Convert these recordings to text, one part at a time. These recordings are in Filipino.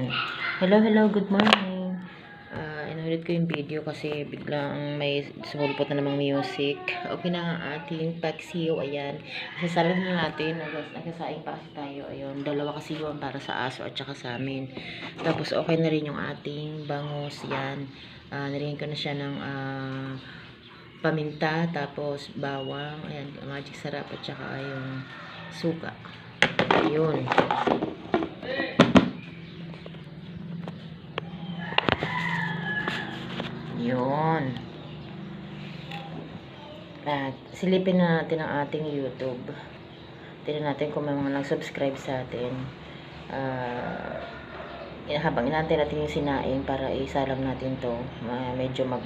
Ayan. Hello, hello, good morning. Ah, inulit ko yung video kasi biglang may sumulpot na namang music. Okay na ang ating paksiw. Ayan. Sasalan na natin. Nagsasaing pa kasi tayo. Ayun. Dalawa kasi yun para sa aso at saka sa amin. Tapos okay na rin yung ating bangos. Yan. Ah, narinig ko na siya ng ah, paminta. Tapos bawang. Ayan. Magic sarap at saka yung suka. Ayun. Yun. At silipin na natin ang ating YouTube. Tignan natin kung may mga nag-subscribe sa atin. Ah, habang inaantay natin yung sinaing para isalang natin to, ma- medyo mag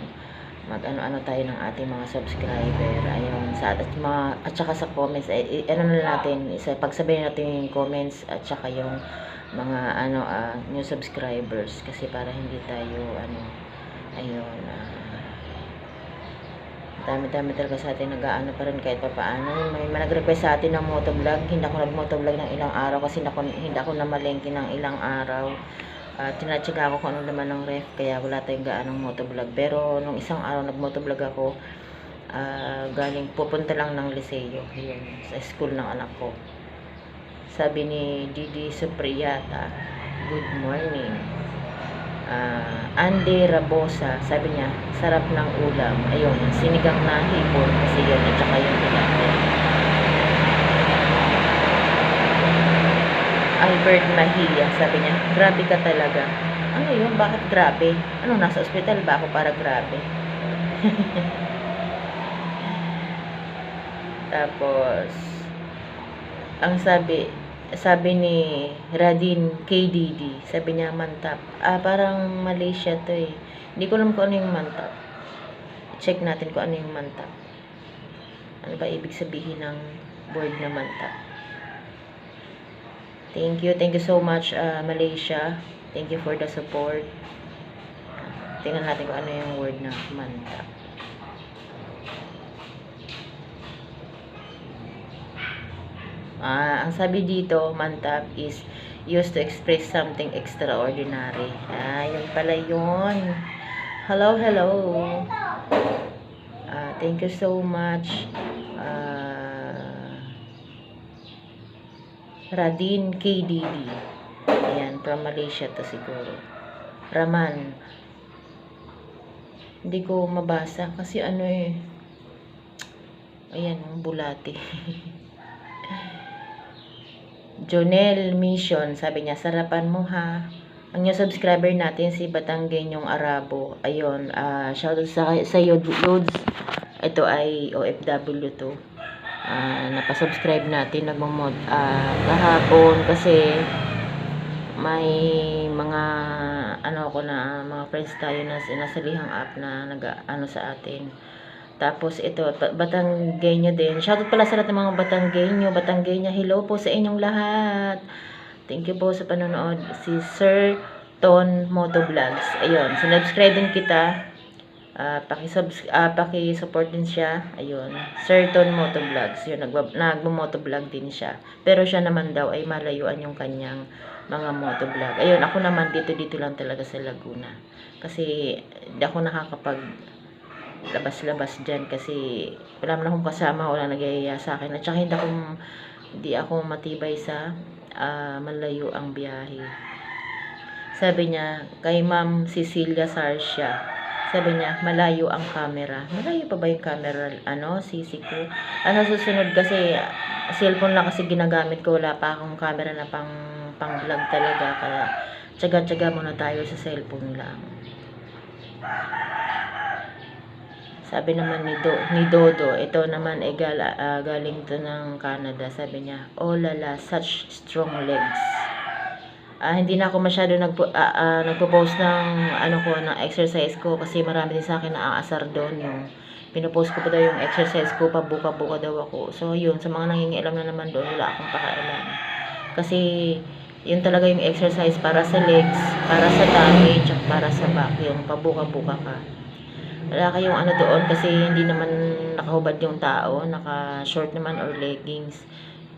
mag ano-ano tayo ng ating mga subscriber. Ayun, sa at, mga, at saka sa comments, eh, i- ano na natin, isa, pagsabihin natin yung comments at saka yung mga ano ah, new subscribers kasi para hindi tayo ano ayun ah, dami-dami talaga sa atin nag-aano pa rin kahit pa paano may, nag-request sa atin ng motovlog. Hindi ako nag-motovlog ng ilang araw kasi hindi ako, hindi ako namalengke ng ilang araw. Uh, tinatsaga ako kung ano naman ng ref kaya wala tayong gaanong motovlog. Pero nung isang araw nag-motovlog ako ah, galing pupunta lang ng Liceo yun, sa school ng anak ko. Sabi ni Didi Supriyata good morning Ah, Andy Rabosa, sabi niya, sarap ng ulam. Ayun, sinigang na hipon kasi yun, at saka yung tilapia. Albert Mahia, sabi niya, grabe ka talaga. Ano yun? Bakit grabe? Ano, nasa ospital ba ako para grabe? Tapos, ang sabi, sabi ni Radin KDD, sabi niya mantap. Ah, parang Malaysia to eh. Hindi ko alam kung ano yung mantap. Check natin kung ano yung mantap. Ano ba ibig sabihin ng word na mantap? Thank you. Thank you so much, ah, Malaysia. Thank you for the support. Tingnan natin kung ano yung word na mantap. Ah, ang sabi dito, mantap is used to express something extraordinary. Ah, yun pala yun. Hello, hello. Ah, thank you so much. Ah, Radin KDD. Ayan, from Malaysia to siguro. Raman. Hindi ko mabasa kasi ano eh. Ayan, bulati. Jonel Mission, sabi niya, sarapan mo ha. Ang new subscriber natin, si Batanggenyong Arabo. Ayun, ah shoutout sa, sa Loads. Ito ay OFW to. Ah, napasubscribe natin, nagmamod. Ah, kahapon kasi may mga ano ako na mga friends tayo na sinasalihang app na nag ano sa atin. Tapos ito, Ba- Batanggenyo din. Shoutout pala sa lahat ng mga Batanggenyo. Batanggenya, hello po sa inyong lahat. Thank you po sa panonood. Si Sir Ton Motovlogs. Ayun, sinubscribe din kita. Ah, paki-subs ah, paki-support din siya. Ayun, Sir Ton Motovlogs. Yun, nagwa- nagmo-motovlog din siya. Pero siya naman daw ay malayuan yung kanyang mga motovlog. Ayun, ako naman dito-dito lang talaga sa Laguna. Kasi ako nakakapag labas-labas dyan kasi wala man akong kasama, wala nagyayaya sa akin. At saka hindi ako, hindi ako matibay sa ah, malayo ang biyahe. Sabi niya, kay Ma'am Cecilia Sarsia, sabi niya, malayo ang camera. Malayo pa ba yung camera, ano, sisi ko? Ano susunod kasi, cellphone lang kasi ginagamit ko, wala pa akong camera na pang, pang vlog talaga, kaya tsaga-tsaga muna tayo sa cellphone lang. Sabi naman ni, Do, ni Dodo, ito naman ay gala, ah, galing to ng Canada. Sabi niya, oh lala, such strong legs. Ah, hindi na ako masyado nagpo, ah, ah, nagpo-post ng ano ko, ng exercise ko kasi marami din sa akin na aasar doon yung pinopost ko pa daw yung exercise ko, pabuka-buka daw ako. So, yun, sa mga nangingialam na naman doon, wala akong pakailan. Kasi, yun talaga yung exercise para sa legs, para sa tummy, tsaka para sa back, yung pabuka-buka ka wala kayong ano doon kasi hindi naman nakahubad yung tao, naka short naman or leggings.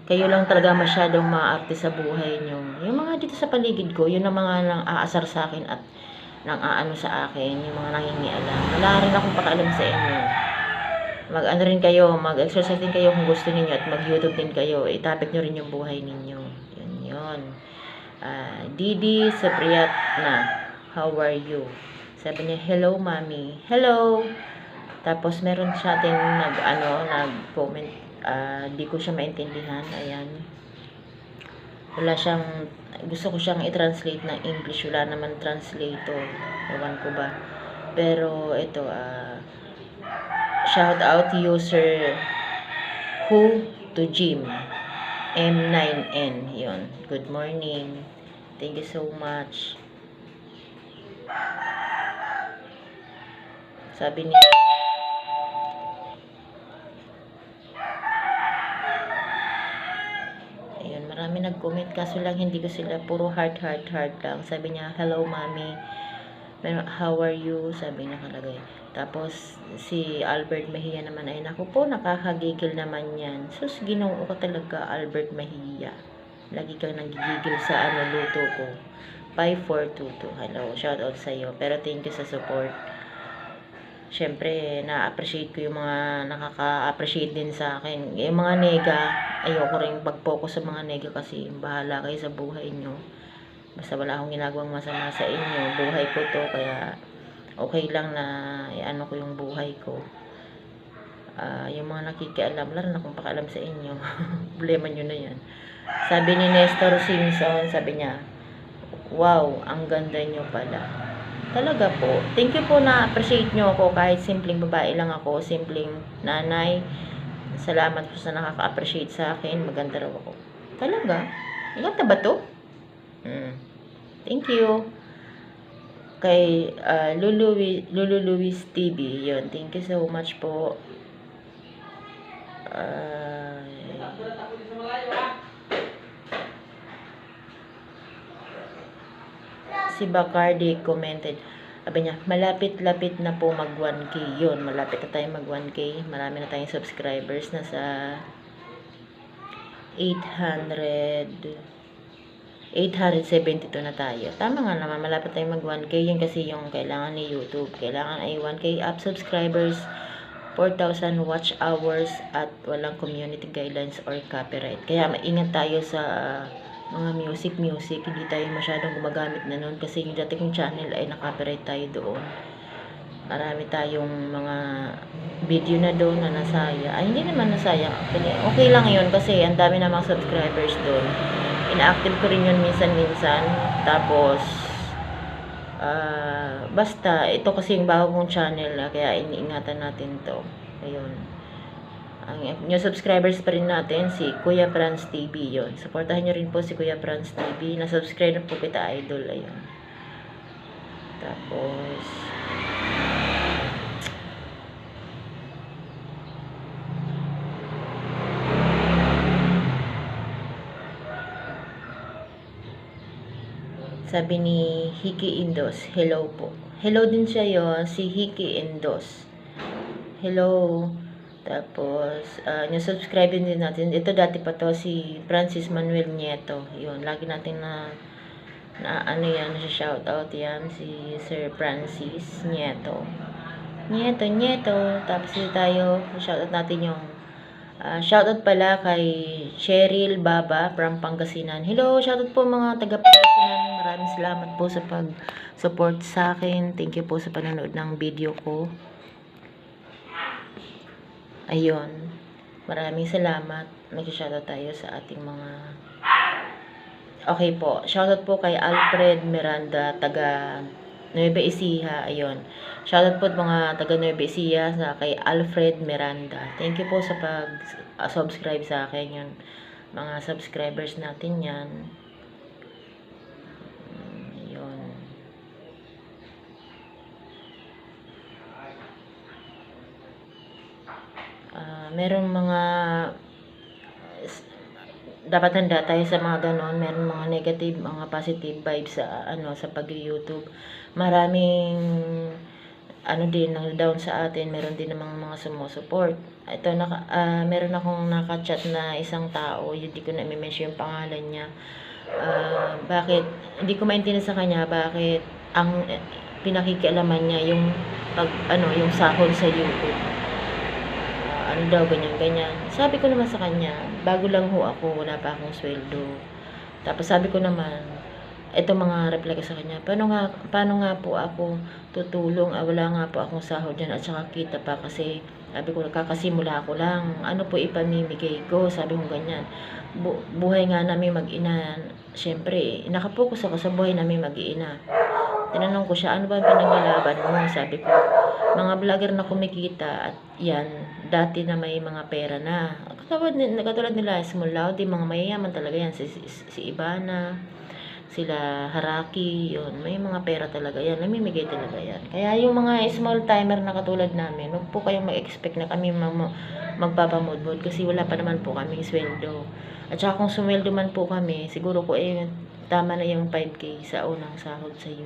kayo lang talaga masyadong maarte sa buhay nyo. Yung mga dito sa paligid ko, yun ang mga nang aasar sa akin at nang aano sa akin, yung mga nangingialam. Wala rin akong pakaalam sa inyo. Mag-ano rin kayo, mag-exercise din kayo kung gusto ninyo at mag-YouTube din kayo. Itapik nyo rin yung buhay ninyo. Yun yun. Ah, Didi Sapriat na. How are you? Sabi niya, hello mami. Hello! Tapos meron siya ating nag, ano, nag-comment. Di ko siya maintindihan. Ayan. Wala siyang, gusto ko siyang i-translate ng English. Wala naman translator. Ewan ko ba. Pero ito, ah, shout out user who to Jim. M9N. Yun. Good morning. Thank you so much. Sabi niya, Ayun, marami nag-comment kaso lang hindi ko sila puro heart heart heart lang. Sabi niya, "Hello, mommy. How are you?" Sabi niya kalagay. Tapos si Albert Mejia naman ay naku po, nakakagigil naman 'yan. Sus, ginoo ka talaga, Albert Mejia. Lagi kang nagigigil sa ano luto ko. 5422. Hello, shout out sa iyo. Pero thank you sa support. Siyempre, na-appreciate ko yung mga nakaka-appreciate din sa akin. Yung mga nega, ayoko rin pag-focus sa mga nega kasi bahala kayo sa buhay nyo. Basta wala akong ginagawang masama sa inyo. Buhay ko to, kaya okay lang na ano ko yung buhay ko. Ah, yung mga nakikialam, wala rin akong pakialam sa inyo. Problema nyo na yan. Sabi ni Nestor Simpson, sabi niya, Wow, ang ganda nyo pala. Talaga po. Thank you po na appreciate nyo ako kahit simpleng babae lang ako, simpleng nanay. Salamat po sa nakaka-appreciate sa akin. Maganda raw ako. Talaga? Maganda ba to? Hmm. Thank you. Kay uh, Lulu, Lulu Luis TV. Yun. Thank you so much po. Uh, si Bacardi commented, sabi niya, malapit-lapit na po mag 1K. Yun, malapit na tayo mag 1K. Marami na tayong subscribers. Nasa 800 872 na tayo. Tama nga naman, malapit tayo mag 1K. Yun kasi yung kailangan ni YouTube. Kailangan ay 1K up subscribers, 4,000 watch hours, at walang community guidelines or copyright. Kaya maingat tayo sa mga music music hindi tayo masyadong gumagamit na noon kasi yung dati kong channel ay nakapiright tayo doon. Marami tayong mga video na doon na nasaya. Ay hindi naman nasaya. Okay lang yun kasi ang dami namang subscribers doon. Inaactive ko rin yun minsan minsan tapos ah, basta ito kasi yung bago kong channel ah, kaya iniingatan natin to. Ayun ang new subscribers pa rin natin si Kuya Franz TV yon. Suportahan nyo rin po si Kuya Franz TV. Na-subscribe na po kita idol ayun. Tapos Sabi ni Hiki Indos, hello po. Hello din siya yon, si Hiki Indos. Hello. Tapos, uh, yung subscribe din natin. Ito dati pa to si Francis Manuel Nieto. Yun, lagi natin na na ano yan, na shout out yan si Sir Francis Nieto. Nieto, Nieto. Tapos dito tayo, shout out natin yung uh, shout out pala kay Cheryl Baba from Pangasinan. Hello, shout out po mga taga Pangasinan. Maraming salamat po sa pag-support sa akin. Thank you po sa panonood ng video ko. Ayun. Maraming salamat. Mag-shoutout tayo sa ating mga... Okay po. Shoutout po kay Alfred Miranda, taga Nueva Ecija. Ayun. Shoutout po mga taga Nueva Ecija sa kay Alfred Miranda. Thank you po sa pag-subscribe sa akin yun. Mga subscribers natin yan. Mm, Yun. Ah, meron mga dapat handa tayo sa mga ganon. Meron mga negative, mga positive vibes sa ano sa pag-YouTube. Maraming ano din, nang down sa atin, meron din namang mga sumusupport. Ito, naka, ah, meron akong nakachat na isang tao, hindi ko na i-mention yung pangalan niya. Ah, bakit, hindi ko maintindihan sa kanya, bakit ang eh, pinakikialaman niya yung pag, ano, yung sahod sa YouTube. Ano daw, ganyan, ganyan. Sabi ko naman sa kanya, bago lang ho ako, wala pa akong sweldo. Tapos sabi ko naman, ito mga reply ko sa kanya, paano nga, paano nga po ako tutulong, ah, wala nga po akong sahod dyan at saka kita pa kasi sabi ko, kakasimula ko lang, ano po ipamimigay ko, sabi ko ganyan. Bu- buhay nga namin mag-ina, syempre, nakapokus ako sa buhay namin mag-ina. Tinanong ko siya, ano ba pinaglalaban mo? Sabi ko, mga vlogger na kumikita at yan, dati na may mga pera na. Katulad, katulad nila, Small Laude, mga mayayaman talaga yan. Si, si, si Ibana, sila Haraki, yun. May mga pera talaga yan. Namimigay talaga yan. Kaya yung mga small timer na katulad namin, huwag po kayong mag-expect na kami mag magpapamudmud kasi wala pa naman po kaming sweldo. At saka kung sumweldo man po kami, siguro ko eh, tama na yung 5K sa unang sahod sa YouTube.